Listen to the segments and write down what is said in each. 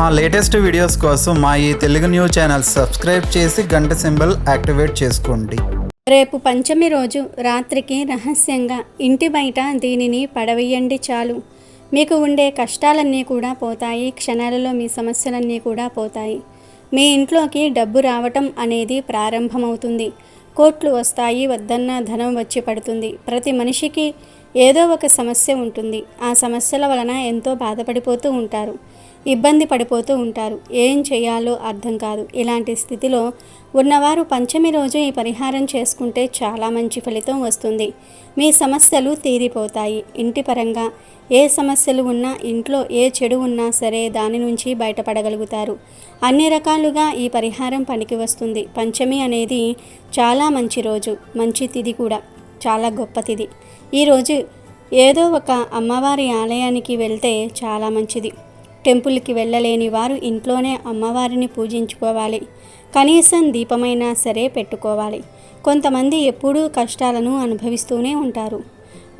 మా latest videos కోసం మా ఈ తెలుగు న్యూస్ ఛానల్ సబ్స్క్రైబ్ చేసి గంట సింబల్ యాక్టివేట్ చేసుకోండి. రేపు పంచమి రోజు రాత్రికి రహస్యంగా ఇంటి బయట దీనిని పడవేయండి చాలు. మీకు ఉండే కష్టాలన్నీ కూడా పోతాయి క్షణాలలో మీ సమస్యలన్నీ కూడా పోతాయి. మీ ఇంట్లోకి డబ్బు రావటం అనేది ప్రారంభమవుతుంది. కోట్లు వస్తాయి వద్దన్న ధనం వచ్చి పడుతుంది. ప్రతి మనిషికి ఏదో ఒక సమస్య ఉంటుంది. ఆ సమస్యల వలన ఎంతో బాధపడిపోతూ ఉంటారు. ఇబ్బంది పడిపోతూ ఉంటారు. ఏం చేయాలో అర్థం కాదు. ఇలాంటి స్థితిలో ఉన్నవారు పంచమి రోజు ఈ పరిహారం చేసుకుంటే చాలా మంచి ఫలితం వస్తుంది. మీ సమస్యలు తీరిపోతాయి. ఇంటి పరంగా ఏ సమస్యలు ఉన్నా ఇంట్లో ఏ చెడు ఉన్నా సరే దాని నుంచి బయటపడగలుగుతారు. అన్ని రకాలుగా ఈ పరిహారం పనికి వస్తుంది. పంచమి అనేది చాలా మంచి రోజు. మంచి తిది కూడా. చాలా గొప్ప తిది. ఈరోజు ఏదో ఒక అమ్మవారి ఆలయానికి వెళ్తే చాలా మంచిది. టెంపుల్కి వెళ్ళలేని వారు ఇంట్లోనే అమ్మవారిని పూజించుకోవాలి. కనీసం దీపమైనా సరే పెట్టుకోవాలి. కొంతమంది ఎప్పుడూ కష్టాలను అనుభవిస్తూనే ఉంటారు.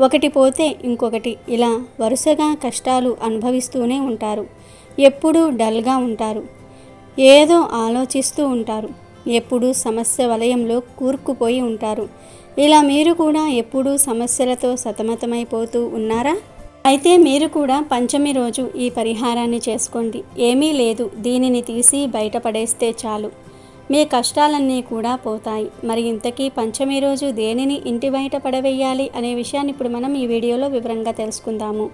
ఒకటి పోతే ఇంకొకటి ఇలా వరుసగా కష్టాలు అనుభవిస్తూనే ఉంటారు. ఎప్పుడూ డల్గా ఉంటారు. ఏదో ఆలోచిస్తూ ఉంటారు. ఎప్పుడూ సమస్య వలయంలో కూరుకుపోయి ఉంటారు. ఇలా మీరు కూడా ఎప్పుడూ సమస్యలతో సతమతమైపోతూ ఉన్నారా? అయితే మీరు కూడా పంచమి రోజు ఈ పరిహారాన్ని చేసుకోండి. ఏమీ లేదు. దీనిని తీసి బయటపడేస్తే చాలు. మీ కష్టాలన్నీ కూడా పోతాయి. మరి ఇంతకీ పంచమి రోజు దేనిని ఇంటి బయట పడవేయాలి అనే విషయాన్ని ఇప్పుడు మనం ఈ వీడియోలో వివరంగా తెలుసుకుందాము.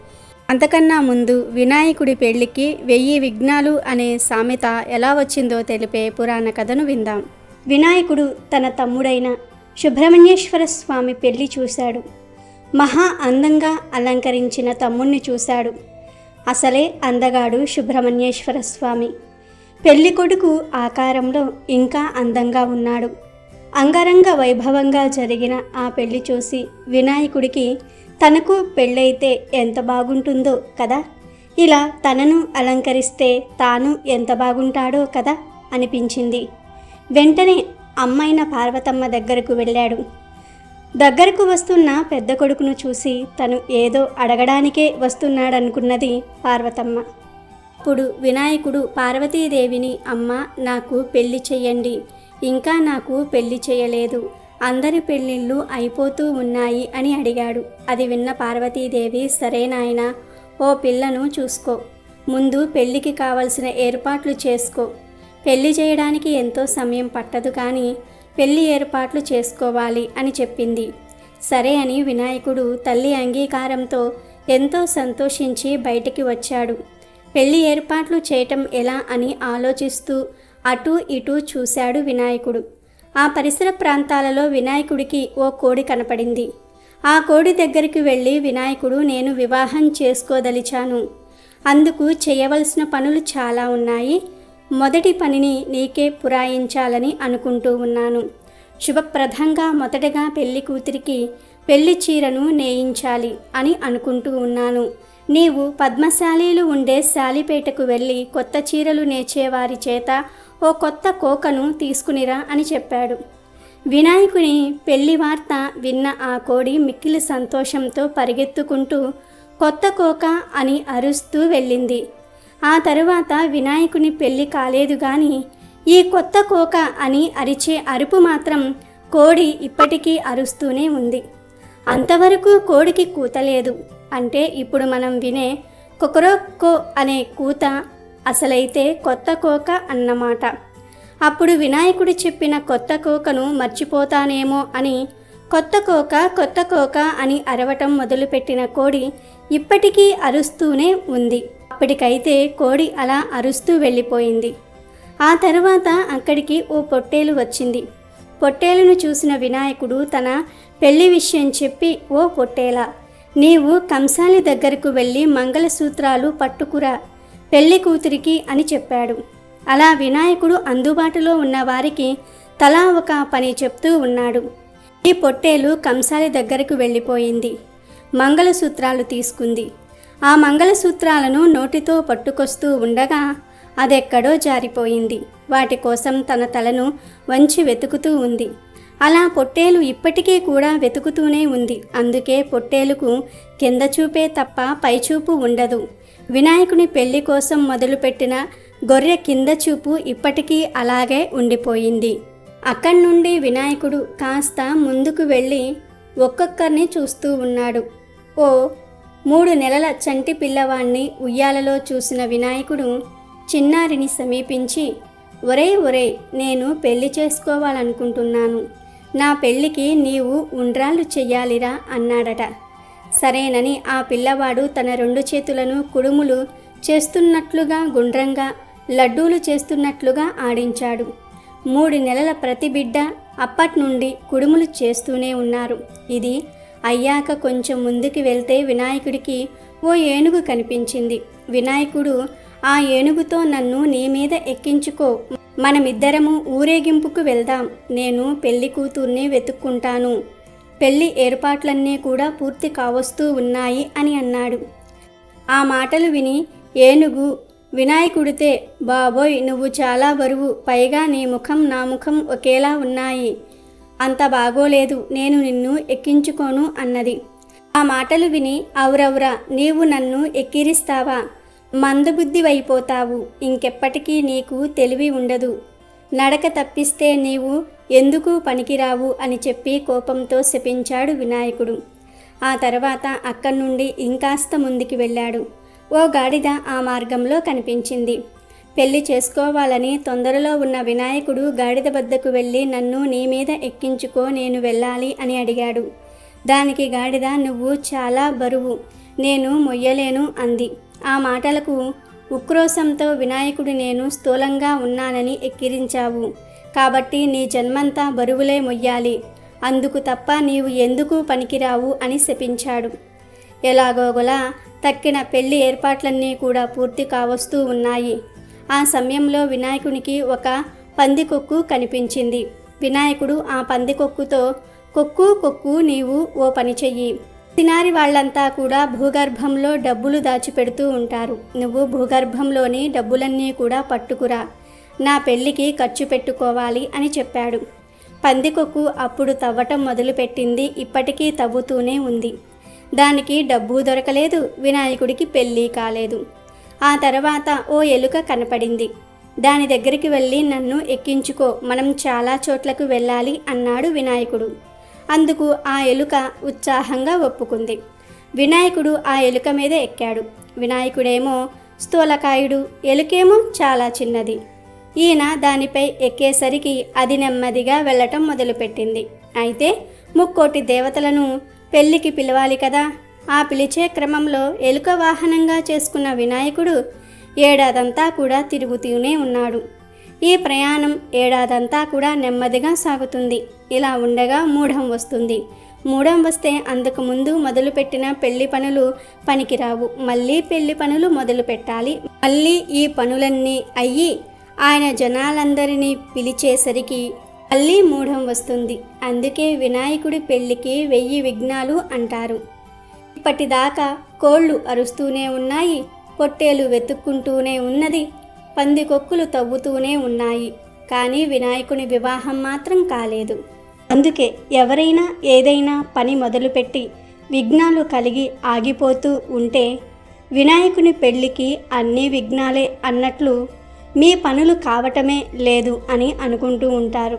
అంతకన్నా ముందు వినాయకుడి పెళ్ళికి వెయ్యి విఘ్నాలు అనే సామెత ఎలా వచ్చిందో తెలిపే పురాణ కథను విందాం. వినాయకుడు తన తమ్ముడైన సుబ్రహ్మణ్యేశ్వర స్వామి పెళ్ళి చూశాడు. మహా అందంగా అలంకరించిన తమ్ముణ్ణి చూశాడు. అసలే అందగాడు సుబ్రహ్మణ్యేశ్వర స్వామి. పెళ్ళి కొడుకు ఆకారంలో ఇంకా అందంగా ఉన్నాడు. అంగరంగ వైభవంగా జరిగిన ఆ పెళ్ళి చూసి వినాయకుడికి తనకు పెళ్ళైతే ఎంత బాగుంటుందో కదా? ఇలా తనను అలంకరిస్తే తాను ఎంత బాగుంటాడో కదా? అనిపించింది. వెంటనే అమ్మైన పార్వతమ్మ దగ్గరకు వెళ్ళాడు. దగ్గరకు వస్తున్న పెద్ద కొడుకును చూసి తను ఏదో అడగడానికే వస్తున్నాడనుకున్నది పార్వతమ్మ. అప్పుడు వినాయకుడు పార్వతీదేవిని అమ్మ నాకు పెళ్ళి చెయ్యండి. ఇంకా నాకు పెళ్ళి చేయలేదు అందరి పెళ్ళిళ్ళు అయిపోతూ ఉన్నాయి అని అడిగాడు. అది విన్న పార్వతీదేవి సరేనాయన ఓ పిల్లను చూసుకో. ముందు పెళ్ళికి కావలసిన ఏర్పాట్లు చేసుకో. పెళ్ళి చేయడానికి ఎంతో సమయం పట్టదు కానీ పెళ్ళి ఏర్పాట్లు చేసుకోవాలి అని చెప్పింది. సరే అని వినాయకుడు తల్లి అంగీకారంతో ఎంతో సంతోషించి బయటికి వచ్చాడు. పెళ్ళి ఏర్పాట్లు చేయటం ఎలా అని ఆలోచిస్తూ అటూ ఇటూ చూశాడు వినాయకుడు. ఆ పరిసర ప్రాంతాలలో వినాయకుడికి ఓ కోడి కనపడింది. ఆ కోడి దగ్గరికి వెళ్ళి వినాయకుడు నేను వివాహం చేసుకోదలిచాను. అందుకు చేయవలసిన పనులు చాలా ఉన్నాయి. మొదటి పనిని నీకే పురాయించాలని అనుకుంటూ ఉన్నాను. శుభప్రదంగా మొదటగా పెళ్ళి కూతురికి పెళ్ళి చీరను నేయించాలి అని అనుకుంటూ ఉన్నాను. నీవు పద్మశాలీలు ఉండే శాలిపేటకు వెళ్ళి కొత్త చీరలు నేర్చేవారి చేత ఓ కొత్త కోకను తీసుకునిరా అని చెప్పాడు. వినాయకుని పెళ్ళి వార్త విన్న ఆ కోడి మిక్కిలి సంతోషంతో పరిగెత్తుకుంటూ కొత్త కోక అని అరుస్తూ వెళ్ళింది. ఆ తరువాత వినాయకుని పెళ్ళి కాలేదు గాని ఈ కొత్త కోక అని అరిచే అరుపు మాత్రం కోడి ఇప్పటికీ అరుస్తూనే ఉంది. అంతవరకు కోడికి కూతలేదు అంటే ఇప్పుడు మనం వినే కొకరొక్కో అనే కూత అసలైతే కొత్త కోక అన్నమాట. అప్పుడు వినాయకుడు చెప్పిన కొత్త కోకను మర్చిపోతానేమో అని కొత్త కోక కొత్త కోక అని అరవటం మొదలుపెట్టిన కోడి ఇప్పటికీ అరుస్తూనే ఉంది. అప్పటికైతే కోడి అలా అరుస్తూ వెళ్ళిపోయింది. ఆ తర్వాత అక్కడికి ఓ పొట్టేలు వచ్చింది. పొట్టేలును చూసిన వినాయకుడు తన పెళ్ళి విషయం చెప్పి ఓ పొట్టేలా నీవు కంసాలి దగ్గరకు వెళ్ళి మంగళసూత్రాలు పట్టుకురా పెళ్ళి కూతురికి అని చెప్పాడు. అలా వినాయకుడు అందుబాటులో ఉన్న వారికి తలా ఒక పని చెప్తూ ఉన్నాడు. ఈ పొట్టేలు కంసాలి దగ్గరకు వెళ్ళిపోయింది. మంగళసూత్రాలు తీసుకుంది. ఆ మంగళసూత్రాలను నోటితో పట్టుకొస్తూ ఉండగా అదెక్కడో జారిపోయింది. వాటి కోసం తన తలను వంచి వెతుకుతూ ఉంది. అలా పొట్టేలు ఇప్పటికీ కూడా వెతుకుతూనే ఉంది. అందుకే పొట్టేలుకు కింద చూపే తప్ప పైచూపు ఉండదు. వినాయకుని పెళ్ళి కోసం మొదలుపెట్టిన గొర్రె కింద చూపు ఇప్పటికీ అలాగే ఉండిపోయింది. అక్కడి నుండి వినాయకుడు కాస్త ముందుకు వెళ్ళి ఒక్కొక్కరిని చూస్తూ ఉన్నాడు. ఓ మూడు నెలల చంటి పిల్లవాణ్ణి ఉయ్యాలలో చూసిన వినాయకుడు చిన్నారిని సమీపించి ఒరే ఒరే నేను పెళ్ళి చేసుకోవాలనుకుంటున్నాను. నా పెళ్ళికి నీవు ఉండ్రాళ్ళు చెయ్యాలిరా అన్నాడట. సరేనని ఆ పిల్లవాడు తన రెండు చేతులను కుడుములు చేస్తున్నట్లుగా గుండ్రంగా లడ్డూలు చేస్తున్నట్లుగా ఆడించాడు. మూడు నెలల ప్రతి బిడ్డ అప్పటి నుండి కుడుములు చేస్తూనే ఉన్నారు. ఇది అయ్యాక కొంచెం ముందుకు వెళ్తే వినాయకుడికి ఓ ఏనుగు కనిపించింది. వినాయకుడు ఆ ఏనుగుతో నన్ను నీ మీద ఎక్కించుకో. మనమిద్దరము ఊరేగింపుకు వెళ్దాం. నేను పెళ్ళి కూతుర్ని వెతుక్కుంటాను. పెళ్ళి ఏర్పాట్లన్నీ కూడా పూర్తి కావస్తూ ఉన్నాయి అని అన్నాడు. ఆ మాటలు విని ఏనుగు వినాయకుడితే బాబోయ్ నువ్వు చాలా బరువు. పైగా నీ ముఖం నా ముఖం ఒకేలా ఉన్నాయి. అంత బాగోలేదు నేను నిన్ను ఎక్కించుకోను అన్నది. ఆ మాటలు విని అవురవురా నీవు నన్ను ఎక్కిరిస్తావా? మందబుద్ధివైపోతావు ఇంకెప్పటికీ నీకు తెలివి ఉండదు. నడక తప్పిస్తే నీవు ఎందుకు పనికిరావు? అని చెప్పి కోపంతో శపించాడు వినాయకుడు. ఆ తర్వాత అక్కడి నుండి ఇంకాస్త ముందుకి వెళ్ళాడు. ఓ గాడిద ఆ మార్గంలో కనిపించింది. పెళ్ళి చేసుకోవాలని తొందరలో ఉన్న వినాయకుడు గాడిద వద్దకు వెళ్ళి నన్ను నీ మీద ఎక్కించుకో నేను వెళ్ళాలి అని అడిగాడు. దానికి గాడిద నువ్వు చాలా బరువు నేను మొయ్యలేను అంది. ఆ మాటలకు ఉక్రోశంతో వినాయకుడు నేను స్థూలంగా ఉన్నానని ఎక్కిరించావు కాబట్టి నీ జన్మంతా బరువులే మొయ్యాలి. అందుకు తప్ప నీవు ఎందుకు పనికిరావు అని శపించాడు. ఎలాగోగలా తక్కిన పెళ్ళి ఏర్పాట్లన్నీ కూడా పూర్తి కావస్తూ ఉన్నాయి. ఆ సమయంలో వినాయకునికి ఒక పందికొక్కు కనిపించింది. వినాయకుడు ఆ పందికొక్కుతో కొక్కు కొక్కు నీవు ఓ పని చెయ్యి. తినారి వాళ్ళంతా కూడా భూగర్భంలో డబ్బులు దాచిపెడుతూ ఉంటారు. నువ్వు భూగర్భంలోని డబ్బులన్నీ కూడా పట్టుకురా. నా పెళ్ళికి ఖర్చు పెట్టుకోవాలి అని చెప్పాడు. పందికొక్కు అప్పుడు తవ్వటం మొదలుపెట్టింది. ఇప్పటికీ తవ్వుతూనే ఉంది. దానికి డబ్బు దొరకలేదు. వినాయకుడికి పెళ్ళి కాలేదు. ఆ తర్వాత ఓ ఎలుక కనపడింది. దాని దగ్గరికి వెళ్ళి నన్ను ఎక్కించుకో మనం చాలా చోట్లకు వెళ్ళాలి అన్నాడు వినాయకుడు. అందుకు ఆ ఎలుక ఉత్సాహంగా ఒప్పుకుంది. వినాయకుడు ఆ ఎలుక మీద ఎక్కాడు. వినాయకుడేమో స్థూలకాయుడు ఎలుకేమో చాలా చిన్నది. ఈయన దానిపై ఎక్కేసరికి అది నెమ్మదిగా వెళ్ళటం మొదలుపెట్టింది. అయితే ముక్కోటి దేవతలను పెళ్ళికి పిలవాలి కదా ఆ పిలిచే క్రమంలో ఎలుక వాహనంగా చేసుకున్న వినాయకుడు ఏడాదంతా కూడా తిరుగుతూనే ఉన్నాడు. ఈ ప్రయాణం ఏడాదంతా కూడా నెమ్మదిగా సాగుతుంది. ఇలా ఉండగా మూఢం వస్తుంది. మూఢం వస్తే అందుకు ముందు మొదలుపెట్టిన పెళ్ళి పనులు పనికిరావు. మళ్ళీ పెళ్ళి పనులు మొదలు పెట్టాలి. మళ్ళీ ఈ పనులన్నీ అయ్యి ఆయన జనాలందరినీ పిలిచేసరికి మళ్ళీ మూఢం వస్తుంది. అందుకే వినాయకుడి పెళ్ళికి వెయ్యి విఘ్నాలు అంటారు. ఇప్పటిదాకా కోళ్ళు అరుస్తూనే ఉన్నాయి పొట్టేలు వెతుక్కుంటూనే ఉన్నది పందికొక్కులు తవ్వుతూనే ఉన్నాయి. కానీ వినాయకుని వివాహం మాత్రం కాలేదు. అందుకే ఎవరైనా ఏదైనా పని మొదలుపెట్టి విఘ్నాలు కలిగి ఆగిపోతూ ఉంటే వినాయకుని పెళ్ళికి అన్ని విఘ్నాలే అన్నట్లు మీ పనులు కావటమే లేదు అని అనుకుంటూ ఉంటారు.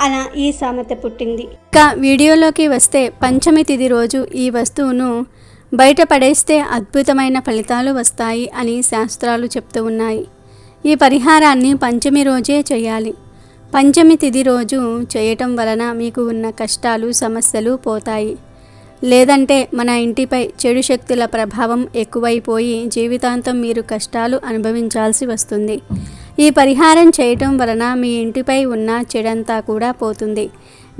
అలా ఈ సామెత పుట్టింది. ఇక వీడియోలోకి వస్తే పంచమి తిది రోజు ఈ వస్తువును బయట పడేస్తే అద్భుతమైన ఫలితాలు వస్తాయి అని శాస్త్రాలు చెప్తూ ఉన్నాయి. ఈ పరిహారాన్ని పంచమి రోజే చేయాలి. పంచమి తిది రోజు చేయటం వలన మీకు ఉన్న కష్టాలు సమస్యలు పోతాయి. లేదంటే మన ఇంటిపై చెడు శక్తుల ప్రభావం ఎక్కువైపోయి జీవితాంతం మీరు కష్టాలు అనుభవించాల్సి వస్తుంది. ఈ పరిహారం చేయటం వలన మీ ఇంటిపై ఉన్న చెడంతా కూడా పోతుంది.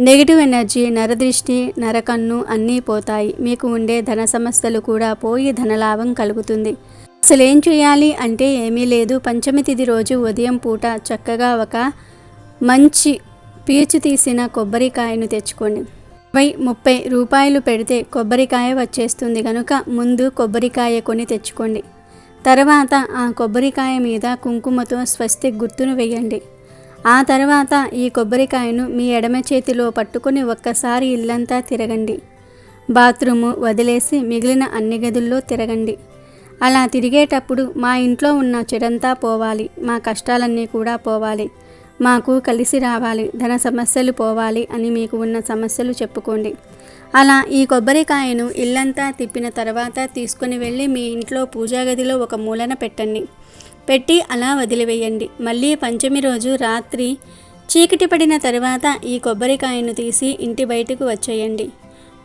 నెగిటివ్ ఎనర్జీ నరదృష్టి నరకన్ను అన్నీ పోతాయి. మీకు ఉండే ధన సమస్యలు కూడా పోయి ధనలాభం కలుగుతుంది. అసలు ఏం చేయాలి అంటే ఏమీ లేదు. పంచమి తిది రోజు ఉదయం పూట చక్కగా ఒక మంచి పీచు తీసిన కొబ్బరికాయను తెచ్చుకోండి. ఇరవై ముప్పై రూపాయలు పెడితే కొబ్బరికాయ వచ్చేస్తుంది. కనుక ముందు కొబ్బరికాయ కొని తెచ్చుకోండి. తర్వాత ఆ కొబ్బరికాయ మీద కుంకుమతో స్వస్తి గుర్తును వేయండి. ఆ తర్వాత ఈ కొబ్బరికాయను మీ ఎడమ చేతిలో పట్టుకొని ఒక్కసారి ఇల్లంతా తిరగండి. బాత్రూము వదిలేసి మిగిలిన అన్ని గదుల్లో తిరగండి. అలా తిరిగేటప్పుడు మా ఇంట్లో ఉన్న చెడంతా పోవాలి మా కష్టాలన్నీ కూడా పోవాలి మాకు కలిసి రావాలి ధన సమస్యలు పోవాలి అని మీకు ఉన్న సమస్యలు చెప్పుకోండి. అలా ఈ కొబ్బరికాయను ఇల్లంతా తిప్పిన తర్వాత తీసుకుని వెళ్ళి మీ ఇంట్లో పూజా గదిలో ఒక మూలన పెట్టండి. పెట్టి అలా వదిలివేయండి. మళ్ళీ పంచమి రోజు రాత్రి చీకటి పడిన తర్వాత ఈ కొబ్బరికాయను తీసి ఇంటి బయటకు వచ్చేయండి.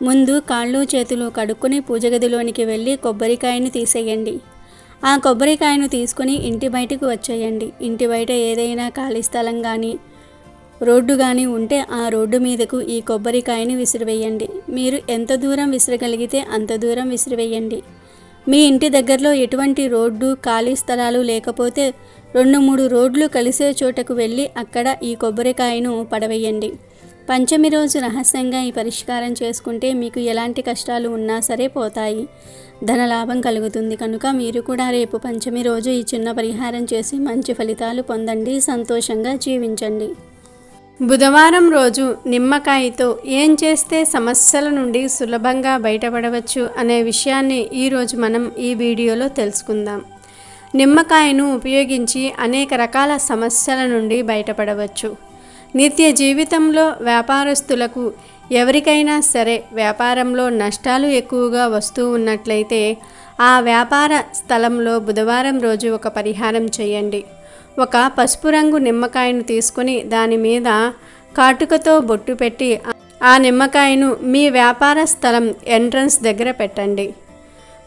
ముందు కాళ్ళు చేతులు కడుక్కొని పూజ గదిలోనికి వెళ్ళి కొబ్బరికాయను తీసేయండి. ఆ కొబ్బరికాయను తీసుకుని ఇంటి బయటకు వచ్చేయండి. ఇంటి బయట ఏదైనా ఖాళీ స్థలం కానీ రోడ్డు కానీ ఉంటే ఆ రోడ్డు మీదకు ఈ కొబ్బరికాయని విసిరివేయండి. మీరు ఎంత దూరం విసిరగలిగితే అంత దూరం విసిరివేయండి. మీ ఇంటి దగ్గరలో ఎటువంటి రోడ్డు ఖాళీ స్థలాలు లేకపోతే రెండు మూడు రోడ్లు కలిసే చోటకు వెళ్ళి అక్కడ ఈ కొబ్బరికాయను పడవేయండి. పంచమి రోజు రహస్యంగా ఈ పరిష్కారం చేసుకుంటే మీకు ఎలాంటి కష్టాలు ఉన్నా సరే పోతాయి. ధనలాభం కలుగుతుంది కనుక మీరు కూడా రేపు పంచమి రోజు ఈ చిన్న పరిహారం చేసి మంచి ఫలితాలు పొందండి. సంతోషంగా జీవించండి. బుధవారం రోజు నిమ్మకాయతో ఏం చేస్తే సమస్యల నుండి సులభంగా బయటపడవచ్చు అనే విషయాన్ని ఈరోజు మనం ఈ వీడియోలో తెలుసుకుందాం. నిమ్మకాయను ఉపయోగించి అనేక రకాల సమస్యల నుండి బయటపడవచ్చు. నిత్య జీవితంలో వ్యాపారస్తులకు ఎవరికైనా సరే వ్యాపారంలో నష్టాలు ఎక్కువగా వస్తూ ఉన్నట్లయితే ఆ వ్యాపార స్థలంలో బుధవారం రోజు ఒక పరిహారం చేయండి. ఒక పసుపు రంగు నిమ్మకాయను తీసుకుని దాని మీద కాటుకతో బొట్టు పెట్టి ఆ నిమ్మకాయను మీ వ్యాపార స్థలం ఎంట్రన్స్ దగ్గర పెట్టండి.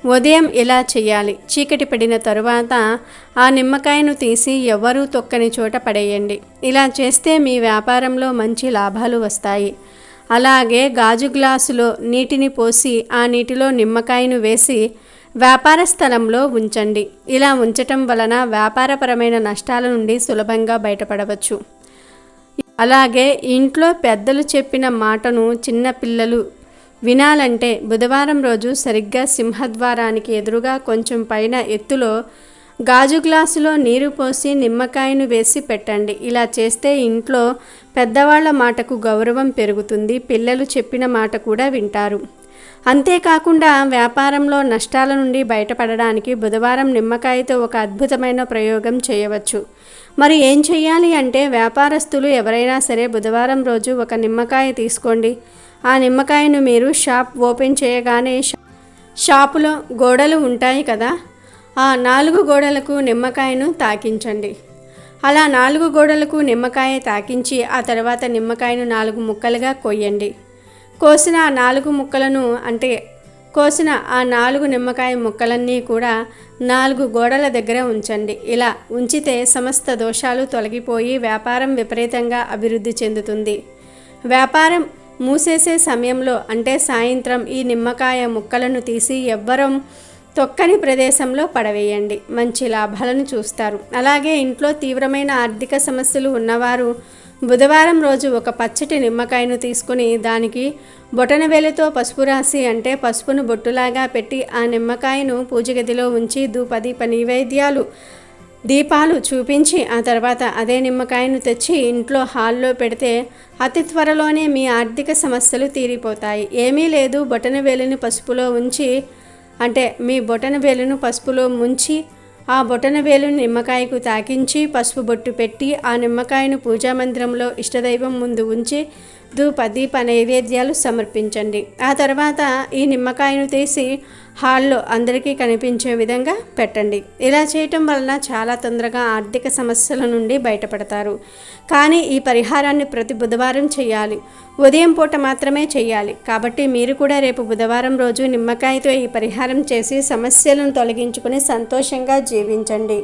ఉదయం ఇలా చేయాలి చీకటి పడిన తరువాత ఆ నిమ్మకాయను తీసి ఎవ్వరూ తొక్కని చోట పడేయండి. ఇలా చేస్తే మీ వ్యాపారంలో మంచి లాభాలు వస్తాయి. అలాగే గాజు గ్లాసులో నీటిని పోసి ఆ నీటిలో నిమ్మకాయను వేసి వ్యాపార స్థలంలో ఉంచండి. ఇలా ఉంచటం వలన వ్యాపారపరమైన నష్టాల నుండి సులభంగా బయటపడవచ్చు. అలాగే ఇంట్లో పెద్దలు చెప్పిన మాటను చిన్న పిల్లలు వినాలంటే బుధవారం రోజు సరిగ్గా సింహద్వారానికి ఎదురుగా కొంచెం పైన ఎత్తులో గాజు గ్లాసులో నీరు పోసి నిమ్మకాయను వేసి పెట్టండి. ఇలా చేస్తే ఇంట్లో పెద్దవాళ్ళ మాటకు గౌరవం పెరుగుతుంది. పిల్లలు చెప్పిన మాట కూడా వింటారు. అంతేకాకుండా వ్యాపారంలో నష్టాల నుండి బయటపడడానికి బుధవారం నిమ్మకాయతో ఒక అద్భుతమైన ప్రయోగం చేయవచ్చు. మరి ఏం చేయాలి అంటే వ్యాపారస్తులు ఎవరైనా సరే బుధవారం రోజు ఒక నిమ్మకాయ తీసుకోండి. ఆ నిమ్మకాయను మీరు షాప్ ఓపెన్ చేయగానే షాపులో గోడలు ఉంటాయి కదా ఆ నాలుగు గోడలకు నిమ్మకాయను తాకించండి. అలా నాలుగు గోడలకు నిమ్మకాయ తాకించి ఆ తర్వాత నిమ్మకాయను నాలుగు ముక్కలుగా కొయ్యండి. కోసిన ఆ నాలుగు ముక్కలను అంటే కోసిన ఆ నాలుగు నిమ్మకాయ ముక్కలన్నీ కూడా నాలుగు గోడల దగ్గర ఉంచండి. ఇలా ఉంచితే సమస్త దోషాలు తొలగిపోయి వ్యాపారం విపరీతంగా అభివృద్ధి చెందుతుంది. వ్యాపారం మూసేసే సమయంలో అంటే సాయంత్రం ఈ నిమ్మకాయ ముక్కలను తీసి ఎవ్వరం తొక్కని ప్రదేశంలో పడవేయండి. మంచి లాభాలను చూస్తారు. అలాగే ఇంట్లో తీవ్రమైన ఆర్థిక సమస్యలు ఉన్నవారు బుధవారం రోజు ఒక పచ్చటి నిమ్మకాయను తీసుకుని దానికి బొటనవేలుతో పసుపు రాసి అంటే పసుపును బొట్టులాగా పెట్టి ఆ నిమ్మకాయను పూజ గదిలో ఉంచి ధూపదీప నైవేద్యాలు దీపాలు చూపించి ఆ తర్వాత అదే నిమ్మకాయను తెచ్చి ఇంట్లో హాల్లో పెడితే అతి త్వరలోనే మీ ఆర్థిక సమస్యలు తీరిపోతాయి. ఏమీ లేదు బొటనవేలుని పసుపులో ఉంచి అంటే మీ బొటన వేలును పసుపులో ముంచి ఆ బొటన వేలు నిమ్మకాయకు తాకించి పసుపు బొట్టు పెట్టి ఆ నిమ్మకాయను పూజా మందిరంలో ఇష్టదైవం ముందు ఉంచి ధూప దీప నైవేద్యాలు సమర్పించండి. ఆ తర్వాత ఈ నిమ్మకాయను తీసి హాల్లో అందరికీ కనిపించే విధంగా పెట్టండి. ఇలా చేయటం వలన చాలా తొందరగా ఆర్థిక సమస్యల నుండి బయటపడతారు. కానీ ఈ పరిహారాన్ని ప్రతి బుధవారం చేయాలి. ఉదయం పూట మాత్రమే చేయాలి. కాబట్టి మీరు కూడా రేపు బుధవారం రోజు నిమ్మకాయతో ఈ పరిహారం చేసి సమస్యలను తొలగించుకుని సంతోషంగా జీవించండి.